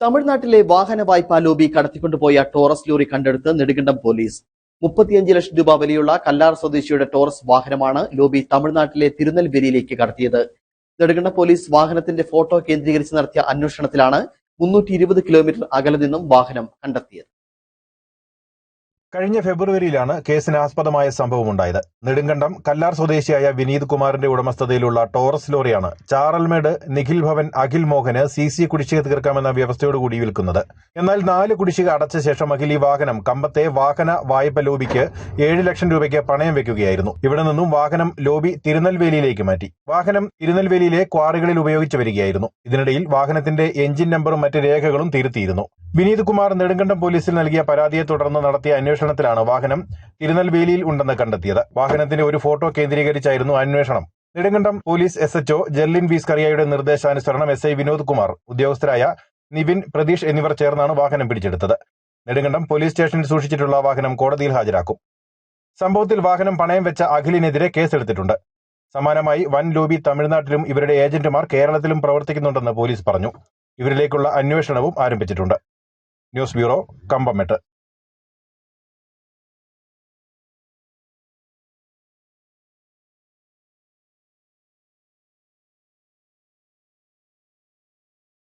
തമിഴ്നാട്ടിലെ വാഹന വായ്പാ ലോബി കടത്തിക്കൊണ്ടുപോയ ടോറസ് ലോറി കണ്ടെടുത്ത് നെടുങ്കണ്ടം പോലീസ്. മുപ്പത്തിയഞ്ച് ലക്ഷം രൂപ വിലയുള്ള കല്ലാർ സ്വദേശിയുടെ ടോറസ് വാഹനമാണ് ലോബി തമിഴ്നാട്ടിലെ തിരുനെൽവേലിയിലേക്ക് കടത്തിയത്. നെടുങ്കണ്ടം പോലീസ് വാഹനത്തിന്റെ ഫോട്ടോ കേന്ദ്രീകരിച്ച് നടത്തിയ അന്വേഷണത്തിലാണ് മുന്നൂറ്റി കിലോമീറ്റർ അകലെ നിന്നും വാഹനം കണ്ടെത്തിയത്. കഴിഞ്ഞ ഫെബ്രുവരിയിലാണ് കേസിന് ആസ്പദമായ സംഭവമുണ്ടായത്. നെടുങ്കണ്ടം കല്ലാർ സ്വദേശിയായ വിനീത് കുമാറിന്റെ ഉടമസ്ഥതയിലുള്ള ടോറസ് ലോറിയാണ് ചാറൽമേട് നിഖിൽ ഭവൻ അഖിൽ മോഹന് സി സി കുടിശ്ശിക തീർക്കാമെന്ന വ്യവസ്ഥയോടുകൂടി വിൽക്കുന്നത്. എന്നാൽ നാല് കുടിശ്ശിക അടച്ച ശേഷം അഖിൽ ഈ വാഹനം കമ്പത്തെ വാഹന വായ്പ ലോബിക്ക് ഏഴ് ലക്ഷം രൂപയ്ക്ക് പണയം വെക്കുകയായിരുന്നു. ഇവിടെ നിന്നും വാഹനം ലോബി തിരുനെൽവേലിയിലേക്ക് മാറ്റി. വാഹനം തിരുനെൽവേലിയിലെ ക്വാറികളിൽ ഉപയോഗിച്ചു വരികയായിരുന്നു. ഇതിനിടയിൽ വാഹനത്തിന്റെ എഞ്ചിൻ നമ്പറും മറ്റ് രേഖകളും തിരുത്തിയിരുന്നു. വിനീത് കുമാർ നെടുങ്കണ്ടം പോലീസിൽ നൽകിയ പരാതിയെ തുടർന്ന് നടത്തിയ അന്വേഷണത്തിലാണ് വാഹനം തിരുനെൽവേലിയിൽ ഉണ്ടെന്ന് കണ്ടെത്തിയത്. വാഹനത്തിന്റെ ഒരു ഫോട്ടോ കേന്ദ്രീകരിച്ചായിരുന്നു അന്വേഷണം. Nedumkandam police S HO Jerlin V സ്കറിയയുടെ നിർദ്ദേശാനുസരണം എസ് ഐ വിനോദ് കുമാർ ഉദ്യോഗസ്ഥരായ നിവിൻ പ്രതീഷ് എന്നിവർ ചേർന്നാണ് വാഹനം പിടിച്ചെടുത്തത്. നെടുങ്കണ്ടം പോലീസ് സ്റ്റേഷനിൽ സൂക്ഷിച്ചിട്ടുള്ള വാഹനം കോടതിയിൽ ഹാജരാക്കും. സംഭവത്തിൽ വാഹനം പണയം വെച്ച അഖിലിനെതിരെ കേസെടുത്തിട്ടുണ്ട്. സമാനമായി വൻ ലോബി തമിഴ്നാട്ടിലും ഇവരുടെ ഏജന്റുമാർ കേരളത്തിലും പ്രവർത്തിക്കുന്നുണ്ടെന്ന് പോലീസ് പറഞ്ഞു. ഇവരിലേക്കുള്ള അന്വേഷണവും ആരംഭിച്ചിട്ടുണ്ട്. News bureau Kambammettu.